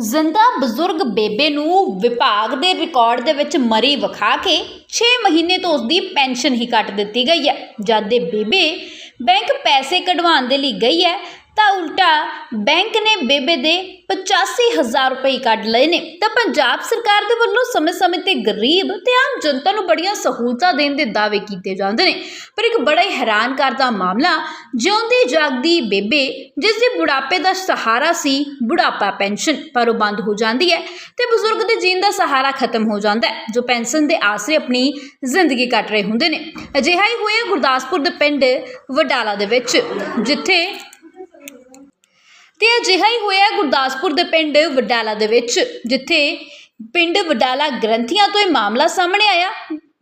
ਜ਼ਿੰਦਾ ਬਜ਼ੁਰਗ ਬੇਬੇ ਨੂੰ ਵਿਭਾਗ ਦੇ ਰਿਕਾਰਡ ਦੇ ਵਿੱਚ ਮਰੀ ਵਿਖਾ ਕੇ 6 ਮਹੀਨੇ ਤੋਂ ਉਸਦੀ ਪੈਨਸ਼ਨ ਹੀ ਕੱਟ ਦਿੱਤੀ ਗਈ ਹੈ, ਜਦ ਦੇ ਬੇਬੇ ਬੈਂਕ ਪੈਸੇ ਕਢਵਾਉਣ ਦੇ ਲਈ ਗਈ ਹੈ ਤਾਂ ਉਲਟਾ ਬੈਂਕ ਨੇ ਬੇਬੇ ਦੇ 85000 ਰੁਪਏ ਕੱਢ ਲਏ ਨੇ। ਤਾਂ ਪੰਜਾਬ ਸਰਕਾਰ ਦੇ ਵੱਲੋਂ ਸਮੇਂ-ਸਮੇਂ ਤੇ ਗਰੀਬ ਤੇ ਆਮ ਜਨਤਾ ਨੂੰ ਬੜੀਆਂ ਸਹੂਲਤਾਂ ਦੇਣ ਦੇ ਦਾਅਵੇ ਕੀਤੇ ਜਾਂਦੇ ਨੇ। ਪਰ ਇੱਕ ਬੜਾ ਹੀ ਹੈਰਾਨ ਕਰਦਾ ਮਾਮਲਾ, ਜਿਉਂਦੀ ਜਾਗਦੀ ਬੇਬੇ, ਜਿਸ ਦੇ ਬੁਢਾਪੇ ਦਾ ਸਹਾਰਾ ਸੀ ਬੁਢਾਪਾ ਪੈਨਸ਼ਨ, ਪਰ ਉਹ ਬੰਦ ਹੋ ਜਾਂਦੀ ਹੈ ਤੇ ਬਜ਼ੁਰਗ ਦੇ ਜੀਣ ਦਾ ਸਹਾਰਾ ਖਤਮ ਹੋ ਜਾਂਦਾ ਹੈ, ਜੋ ਪੈਨਸ਼ਨ ਦੇ ਆਸਰੇ ਆਪਣੀ ਜ਼ਿੰਦਗੀ ਕੱਟ ਰਹੇ ਹੁੰਦੇ ਨੇ। ਅਜਿਹਾ ਹੀ ਹੋਇਆ ਗੁਰਦਾਸਪੁਰ ਦੇ ਪਿੰਡ ਵਡਾਲਾ ਦੇ ਵਿੱਚ, ਜਿੱਥੇ ਤੇ ਅਜਿਹਾ ਹੀ ਹੋਇਆ ਗੁਰਦਾਸਪੁਰ ਦੇ ਪਿੰਡ ਵਡਾਲਾ ਦੇ ਵਿੱਚ, ਜਿੱਥੇ ਪਿੰਡ ਵਡਾਲਾ ਗ੍ਰੰਥੀਆਂ ਤੋਂ ਇਹ ਮਾਮਲਾ ਸਾਹਮਣੇ ਆਇਆ।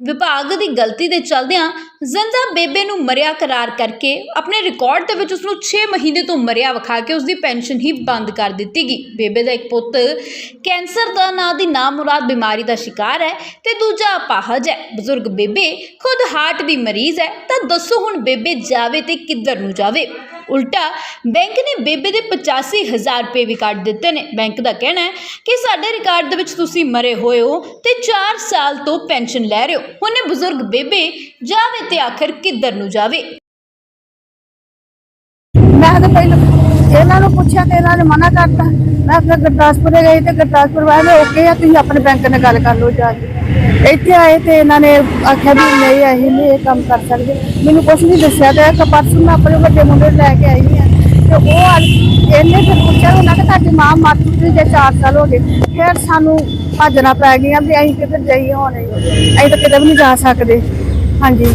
ਵਿਭਾਗ ਦੀ ਗਲਤੀ ਦੇ ਚਲਦਿਆਂ ਜ਼ਿੰਦਾ ਬੇਬੇ ਨੂੰ ਮਰਿਆ ਕਰਾਰ ਕਰਕੇ ਆਪਣੇ ਰਿਕਾਰਡ ਦੇ ਵਿੱਚ ਉਸ ਨੂੰ 6 ਮਹੀਨੇ ਤੋਂ ਮਰਿਆ ਵਿਖਾ ਕੇ ਉਸ ਦੀ ਪੈਨਸ਼ਨ ਹੀ ਬੰਦ ਕਰ ਦਿੱਤੀ ਗਈ। ਬੇਬੇ ਦਾ ਇੱਕ ਪੁੱਤ ਕੈਂਸਰ ਦਾ ਨਾਂ ਦੀ ਨਾਮੁਰਾਦ ਬਿਮਾਰੀ ਦਾ ਸ਼ਿਕਾਰ ਹੈ ਤੇ ਦੂਜਾ ਅਪਾਹਜ ਹੈ। ਬਜ਼ੁਰਗ ਬੇਬੇ ਖੁਦ ਹਾਰਟ ਦੀ ਮਰੀਜ਼ ਹੈ, ਤਾਂ ਦੱਸੋ ਹੁਣ ਬੇਬੇ ਜਾਵੇ ਤੇ ਕਿੱਧਰ ਨੂੰ ਜਾਵੇ? ਉਲਟਾ ਬੈਂਕ ਨੇ ਬੇਬੇ ਦੇ 85000 ਰੁਪਏ ਵੀ ਕੱਢ ਦਿੱਤੇ ਨੇ। ਬੈਂਕ ਦਾ ਕਹਿਣਾ ਹੈ ਕਿ ਸਾਡੇ ਰਿਕਾਰਡ ਦੇ ਵਿੱਚ ਤੁਸੀਂ ਮਰੇ ਹੋਏ ਹੋ ਤੇ 4 ਸਾਲ ਤੋਂ ਪੈਨਸ਼ਨ ਲੈ ਰਹੇ ਹੋ। ਹੁਣ ਇਹ ਬਜ਼ੁਰਗ ਬੇਬੇ ਜਾਵੇ ਤੇ ਆਖਰ ਕਿੱਧਰ ਨੂੰ ਜਾਵੇ? ਮੈਂ ਤਾਂ ਪਹਿਲਾਂ ਇਹਨਾਂ ਨੂੰ ਪੁੱਛਿਆ ਤੇ ਇਹਨਾਂ ਨੇ ਮਨਾ ਕਰਤਾ। ਮੈਂ ਫਿਰ ਗੁਰਦਾਸਪੁਰੇ ਗਈ ਤੇ ਗੁਰਦਾਸਪੁਰ ਵਾਲੇ ਓਕੇ ਆ, ਤੁਸੀਂ ਆਪਣੇ ਬੈਂਕ ਨਾਲ ਗੱਲ ਕਰ ਲਓ ਜਾ ਕੇ। ਇੱਥੇ ਆਏ ਤੇ ਇਹਨਾਂ ਨੇ ਆਖਿਆ ਵੀ ਨਹੀਂ, ਅਸੀਂ ਨਹੀਂ ਇਹ ਕੰਮ ਕਰ ਸਕਦੇ। ਮੈਨੂੰ ਕੁਝ ਨਹੀਂ ਦੱਸਿਆ ਤੇ ਇੱਕ ਪਰਸੋਂ ਮੈਂ ਆਪਣੇ ਵੱਡੇ ਮੁੰਡੇ ਲੈ ਕੇ ਆਈ ਹਾਂ। ਤੇ ਉਹ ਇਹਨੇ ਫਿਰ ਪੁੱਛਿਆ ਉਹਨਾਂ ਕਿ ਮਾਂ ਮਰ ਚੁੱਕੀ ਜੇ 4 ਸਾਲ ਹੋ ਗਏ, ਫਿਰ ਸਾਨੂੰ ਭੱਜਣਾ ਪੈ ਗਿਆ ਵੀ ਅਸੀਂ ਕਿੱਧਰ ਜਾਈਏ ਹੋਣ? ਅਸੀਂ ਤਾਂ ਕਿਤੇ ਵੀ ਨਹੀਂ ਜਾ ਸਕਦੇ। ਹਾਂਜੀ।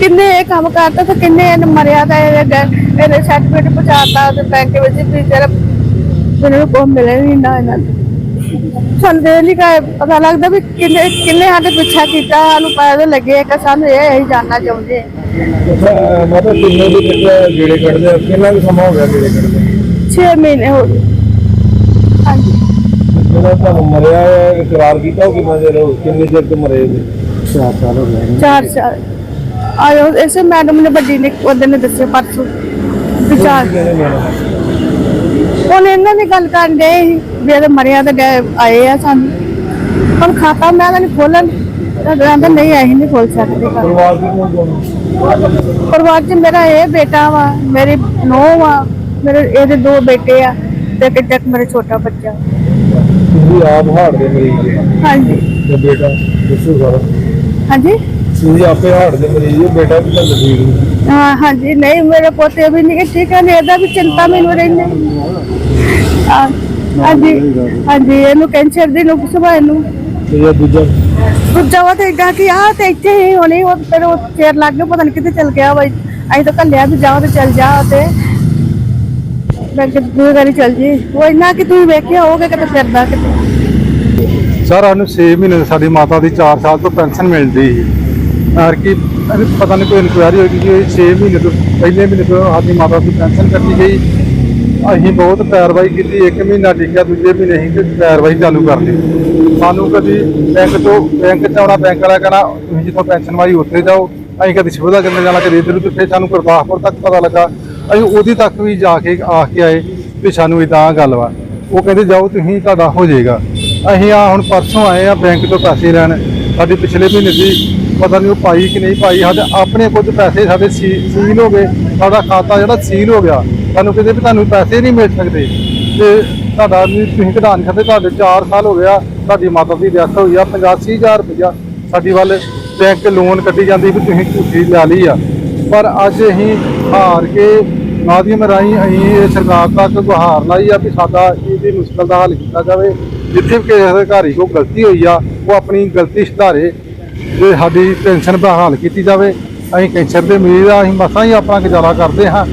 ਕਿੰਨੇ ਇਹ ਕੰਮ ਕਰਤਾ ਤੇ ਕਿੰਨੇ ਇਹਨੇ ਮਰਿਆ ਗ- ਇਹਨੇ ਸਰਟੀਫਿਕੇਟ ਪਹੁੰਚਾਤਾ ਤੇ ਬੈਂਕ ਵਿੱਚ ਵੀ ਜਰਾ ਮੈਨੂੰ ਕੋਈ ਮਿਲੇ ਨਹੀਂ ਨਾ ਇਹਨਾਂ ਨੂੰ। ਸਾਨੂੰ ਦੇ ਨਹੀਂ ਕਾ ਪਤਾ ਲੱਗਦਾ ਵੀ ਕਿੰਨੇ ਕਿੰਨੇ ਸਾਡੇ ਪਿੱਛਾ ਕੀਤਾ ਸਾਨੂੰ ਪਤਾ ਲੱਗੇ ਕਿ ਸਾਨੂੰ ਇਹ ਚਾਹੁੰਦੇ ਹਾਂ। ਅੱਛਾ ਅਹ ਮਾਤਾ ਕਿੰਨੇ ਦੇ ਕਿੱਥੇ ਗੇੜੇ ਕੱਢਦੇ ਆ? ਕਿੰਨਾ ਕੁ ਸਮਾਂ ਹੋ ਗਿਆ ਗੇੜੇ ਕੱਢਦੇ ਛੇ ਮਹੀਨੇ ਹੋ ਗਏ ਹਾਂਜੀ ਜਦੋਂ ਤੁਹਾਨੂੰ ਮਰਿਆ ਹੈ, ਇਕਰਾਰ ਕੀਤਾ ਉਹ ਕਿੰਨਾ ਚਿਰ ਹੋ ਕਿੰਨੇ ਚਿਰ ਤੋਂ ਮਰੇ ਜੀ 4 ਸਾਲ ਹੋ ਗਏ ਚਾਰ ਸਾਲ ਆਇਓ ਇਸੇ ਮੈਡਮ ਨੇ ਵੱਡੀ ਨੇ ਉਹਦੇ ਨੇ ਦੱਸਿਆ ਪਰਸੋਂ ਵੀ ਚਾਰ ਹੁਣ ਇਹਨਾਂ ਦੀ ਗੱਲ ਕਰਨ ਦੇ ਮਰਿਆ ਤੇ ਆਏ ਆ ਸਾਨੂੰ। ਹੁਣ ਖਾਤਾ ਮੈਂ ਤਾਂ ਨਹੀਂ ਖੋਲਣ ਕਹਿੰਦਾ ਨਹੀਂ ਅਸੀਂ ਨਹੀਂ ਖੋਲ ਸਕਦੇ। ਪਰਿਵਾਰ 'ਚ ਮੇਰਾ ਇਹ ਬੇਟਾ ਵਾ ਮੇਰੀ ਨੂੰਹ ਵਾ ਮੇਰੇ ਇਹਦੇ ਦੋ ਬੇਟੇ ਆ ਤੇ ਇੱਕ ਇੱਕ ਮੇਰਾ ਛੋਟਾ ਬੱਚਾ। ਤੁਸੀਂ ਆਪ ਹਾਰਟ ਦੇ ਮਰੀਜ਼ ਜੀ ਹਾਂਜੀ। ਤੇ ਬੇਟਾ ਦੱਸੋ ਸਾਰਾ। ਹਾਂਜੀ? ਤੁਸੀਂ ਆਪੇ ਹਾਰਟ ਦੇ ਮਰੀਜ਼ ਹੋ ਬੇਟਾ ਵੀ ਠੀਕ ਨਹੀਂ। ਹਾਂ ਹਾਂਜੀ ਨਹੀਂ ਮੇਰੇ ਪੋਤੇ ਵੀ ਨਹੀਂ ਠੀਕ ਹੈ ਨੇ ਇਹਦਾ ਵੀ ਚਿੰਤਾ ਮੈਨੂੰ ਰਹਿੰਦੀ ਹਾਂ, ਹਾਂਜੀ ਹਾਂਜੀ ਇਹਨੂੰ ਕੈਂਸਰ ਦੀ ਨੂੰ ਸੁਭਾ ਇਹਨੂੰ। ਤੇ ਇਹ ਦੂਜਾ? ਦੂਜਾ ਵਾ ਤੇ ਏਡਾ ਕਿ ਆ ਤੇ ਇੱਥੇ ਹੀ ਹੋਣੀ ਉਹ ਫਿਰ ਉਹ ਚੇਰ ਲੱਗ ਗਿਆ ਪਤਾ ਨਹੀਂ ਕਿੱਥੇ ਚਲ ਗਿਆ ਵਾ ਅਸੀਂ ਤਾਂ ਕੱਲਿਆ ਵੀ ਜਾਓ ਤੇ ਚਲ ਜਾ ਤੇ। ਮੈਂ ਕਿ ਦੂਰ ਵਾਰੀ ਚਲ ਜੀ। ਉਹ ਇੰਨਾ ਕਿ ਤੁਸੀਂ ਵੇਖਿਆ ਹੋਗੇ ਕਿਤੇ ਫਿਰਦਾ ਕਿਤੇ। ਸਰ ਸਾਨੂੰ 6 ਮਹੀਨੇ ਤੋਂ ਸਾਡੀ ਮਾਤਾ ਦੀ 4 ਸਾਲ ਤੋਂ ਪੈਨਸ਼ਨ ਮਿਲਦੀ ਸੀ। ਯਾਰ ਕਿ, ਇਹਨੂੰ ਪਤਾ ਨਹੀਂ ਕੋਈ ਇਨਕੁਆਇਰੀ ਹੋਈ ਕਿ ਇਹ 6 ਮਹੀਨੇ ਤੋਂ, ਪਹਿਲੇ ਮਹੀਨੇ ਤੋਂ ਸਾਡੀ ਮਾਤਾ ਦੀ ਪੈਨਸ਼ਨ ਕੱਟੀ ਗਈ। ਅਸੀਂ ਬਹੁਤ ਪੈਰਵਾਈ ਕੀਤੀ, ਇੱਕ ਮਹੀਨਾ ਟਿਕਿਆ ਦੂਜੇ ਮਹੀਨੇ ਅਸੀਂ ਤੇ ਪੈਰਵਾਈ ਚਾਲੂ ਕਰ ਲਈ। ਸਾਨੂੰ ਕਦੀ ਬੈਂਕ ਤੋਂ ਬੈਂਕ ਚ ਆਉਣਾ ਬੈਂਕ ਵਾਲਾ ਕਹਿਣਾ ਤੁਸੀਂ ਜਿੱਥੋਂ ਪੈਨਸ਼ਨ ਵਾਈ ਉੱਥੇ ਜਾਓ। ਅਸੀਂ ਕਦੀ ਸਿਵਲ ਜੰਨੇ ਜਾਣਾ, ਕਦੇ ਇੱਧਰ ਉੱਧਰ ਫਿਰ ਸਾਨੂੰ ਗੁਰਦਾਸਪੁਰ ਤੱਕ ਪਤਾ ਲੱਗਾ। ਅਸੀਂ ਉਹਦੀ ਤੱਕ ਵੀ ਜਾ ਕੇ ਆ ਕੇ ਆਏ ਵੀ ਸਾਨੂੰ ਇਦਾਂ ਗੱਲ ਵਾ। ਉਹ ਕਹਿੰਦੇ, ਜਾਓ, ਤੁਸੀਂ, ਤੁਹਾਡਾ ਹੋ ਜਾਏਗਾ। ਅਸੀਂ ਆ ਹੁਣ ਪਰਸੋਂ ਆਏ ਆ ਬੈਂਕ ਤੋਂ ਪੈਸੇ ਲੈਣ। ਸਾਡੀ ਪਿਛਲੇ ਮਹੀਨੇ ਦੀ ਪਤਾ ਨਹੀਂ ਉਹ ਪਾਈ ਕਿ ਨਹੀਂ ਪਾਈ, ਸਾਡੇ ਆਪਣੇ ਕੁਝ ਪੈਸੇ ਸਾਡੇ ਸੀ- ਸੀਲ ਹੋ ਗਏ, ਸਾਡਾ ਖਾਤਾ ਜਿਹੜਾ ਸੀਲ ਹੋ ਗਿਆ, ਸਾਨੂੰ ਕਿਤੇ ਵੀ ਤੁਹਾਨੂੰ ਪੈਸੇ ਨਹੀਂ ਮਿਲ ਸਕਦੇ। ਤੇ ਤੁਹਾਡਾ ਵੀ ਤੁਸੀਂ ਕਢਾ ਨਹੀਂ ਸਕਦੇ ਤੁਹਾਡੇ 4 ਸਾਲ ਹੋ ਗਿਆ, ਤੁਹਾਡੀ ਮਾਤਾ ਦੀ ਡੈਥ ਹੋਈ ਆ 85000 ਰੁਪਇਆ ਸਾਡੀ ਵੱਲ ਬੈਂਕ ਲੋਨ ਕੱਢੀ ਜਾਂਦੀ ਵੀ ਤੁਸੀਂ ਝੂਠੀ ਲੈ ਲਈ ਆ। ਪਰ ਅੱਜ ਅਸੀਂ ਹਾਰ ਕੇ ਮਾਧਿਅਮ ਰਾਹੀਂ ਅਸੀਂ ਇਹ ਸਰਕਾਰ ਤੱਕ ਗੁਹਾਰ ਲਾਈ ਆ ਵੀ ਸਾਡਾ ਇਹਦੀ ਮੁਸ਼ਕਲ ਦਾ ਹੱਲ ਕੀਤਾ ਜਾਵੇ। ਜਿੱਥੇ ਵੀ ਕਿਸੇ ਅਧਿਕਾਰੀ ਕੋਲ ਗਲਤੀ ਹੋਈ ਆ, ਉਹ ਆਪਣੀ ਗਲਤੀ ਸੁਧਾਰੇ। ਤੇ ਸਾਡੀ ਪੈਨਸ਼ਨ ਬਹਾਲ ਕੀਤੀ ਜਾਵੇ, ਅਸੀਂ ਕੈਂਸਰ ਦੇ ਮਰੀਜ਼ ਆ, ਅਸੀਂ ਮਸਾਂ ਹੀ ਆਪਣਾ ਗੁਜ਼ਾਰਾ ਕਰਦੇ ਹਾਂ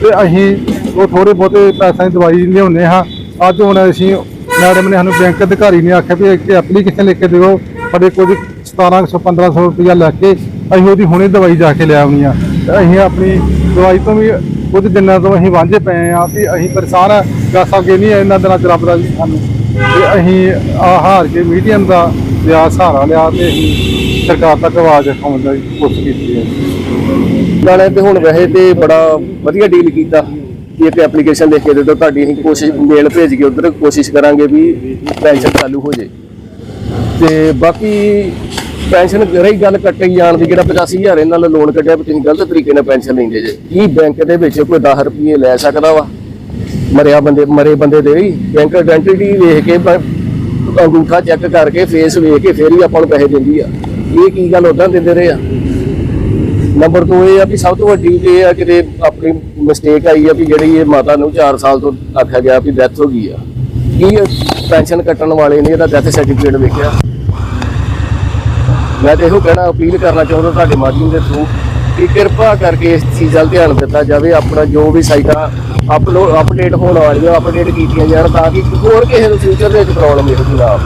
ਤੇ ਅਸੀਂ ਉਹ ਥੋੜੇ ਬਹੁਤੇ ਪੈਸਿਆਂ ਦੀ ਦਵਾਈ ਲਿਆਉਂਦੇ ਹਾਂ। ਅੱਜ ਹੁਣ ਅਸੀਂ ਮੈਡਮ ਨੇ ਸਾਨੂੰ ਬੈਂਕ ਅਧਿਕਾਰੀ ਨੇ ਆਖਿਆ ਵੀ ਇੱਕ ਐਪਲੀਕੇਸ਼ਨ ਲਿਖ ਕੇ ਦਿਓ, ਸਾਡੇ ਕੋਲ 1700 1500 ਰੁਪਇਆ ਲੈ ਕੇ ਅਸੀਂ ਉਹਦੀ ਹੁਣੇ ਦਵਾਈ ਜਾ ਕੇ ਲੈ ਆਉਣੀ ਆ ਤੇ ਅਸੀਂ ਆਪਣੀ ਦਵਾਈ ਤੋਂ ਵੀ ਕੁਝ ਦਿਨਾਂ ਤੋਂ ਅਸੀਂ ਵਾਂਝੇ ਪਏ ਆ ਵੀ ਅਸੀਂ ਪਰੇਸ਼ਾਨ ਆ ਦੱਸ ਅੱਗੇ ਨਹੀਂ ਇਹਨਾਂ ਦਿਨਾਂ ਚ ਰੱਬ ਦਾ ਸਾਨੂੰ। ਤੇ ਅਸੀਂ ਆ ਹਾਰ ਕੇ ਮੀਡੀਅਮ ਦਾ ਲਿਆ, ਸਹਾਰਾ ਲਿਆ ਤੇ ਅਸੀਂ ਸਰਕਾਰ ਤੱਕ ਆਵਾਜ਼ ਉਠਾਉਣ ਦੀ ਕੋਸ਼ਿਸ਼ ਕੀਤੀ ਹੈ। ਨਾਲੇ ਤੇ ਹੁਣ ਵੈਸੇ ਤੇ ਬੜਾ ਵਧੀਆ ਡੀਲ ਕੀਤਾ ਕਿ ਇੱਕ ਐਪਲੀਕੇਸ਼ਨ ਲਿਖ ਕੇ ਦੇ ਦਿਓ ਤੁਹਾਡੀ ਅਸੀਂ ਕੋਸ਼ਿਸ਼ ਮੇਲ ਭੇਜ ਕੇ ਉਧਰ ਕੋਸ਼ਿਸ਼ ਕਰਾਂਗੇ ਵੀ ਪੈਨਸ਼ਨ ਚਾਲੂ ਹੋ ਜੇ। ਤੇ ਬਾਕੀ ਪੈਨਸ਼ਨ ਰਹੀ ਗੱਲ ਕੱਟੇ ਜਾਣ ਦੀ, ਜਿਹੜਾ 85000 ਇਹਨਾਂ ਨਾਲ ਲੋਨ ਕੱਢਿਆ ਵੀ ਤੁਸੀਂ ਗਲਤ ਤਰੀਕੇ ਨਾਲ ਪੈਨਸ਼ਨ ਲੈਂਦੇ ਜੇ। ਕੀ ਬੈਂਕ ਦੇ ਵਿੱਚ ਕੋਈ 10 ਰੁਪਏ ਲੈ ਸਕਦਾ ਵਾ? ਮਰਿਆ ਬੰਦੇ, ਮਰੇ ਬੰਦੇ ਦੇ ਵੀ ਬੈਂਕ ਆਇਡੈਂਟੀਟੀ ਵੇਖ ਕੇ ਅੰਗੂਠਾ ਚੈੱਕ ਕਰਕੇ ਫੇਸ ਵੇਖ ਕੇ ਫੇਰ ਹੀ ਆਪਾਂ ਨੂੰ ਪੈਸੇ ਦਿੰਦੀ ਆ। ਇਹ ਕੀ ਗੱਲ ਉਦਾਂ ਦਿੰਦੇ ਰਹੇ ਆ? ਨੰਬਰ 2 ਇਹ ਆ ਕਿ ਸਭ ਤੋਂ ਵੱਡੀ ਇਹ ਆ ਕਿ ਆਪਣੀ ਮਿਸਟੇਕ ਆਈ ਆ ਵੀ ਜਿਹੜੀ ਇਹ ਮਾਤਾ ਨੂੰ 4 ਸਾਲ ਤੋਂ ਆਖਿਆ ਗਿਆ ਵੀ ਡੈਥ ਹੋ ਗਈ ਆ। ਕੀ ਪੈਨਸ਼ਨ ਕੱਟਣ ਵਾਲੇ ਨੇ ਇਹਦਾ ਡੈਥ ਸਰਟੀਫਿਕੇਟ ਵੇਖਿਆ? ਮੈਂ ਤੇ ਇਹੋ ਕਹਿਣਾ ਅਪੀਲ ਕਰਨਾ ਚਾਹੁੰਦਾ ਤੁਹਾਡੇ ਮਾਧਿਅਮ ਦੇ ਥਰੂ ਕਿ ਕਿਰਪਾ ਕਰਕੇ ਇਸ ਚੀਜ਼ ਵੱਲ ਧਿਆਨ ਦਿੱਤਾ ਜਾਵੇ, ਆਪਣਾ ਜੋ ਵੀ ਸਾਈਟਾਂ ਅਪਲੋਡ ਅਪਡੇਟ ਹੋਣ ਵਾਲੀਆਂ ਅਪਡੇਟ ਕੀਤੀਆਂ ਜਾਣ ਤਾਂ ਕਿ ਹੋਰ ਕਿਸੇ ਨੂੰ ਫਿਊਚਰ ਦੇ ਵਿੱਚ ਪ੍ਰੋਬਲਮ ਇਹੋ ਜਿਹੀ ਨਾ।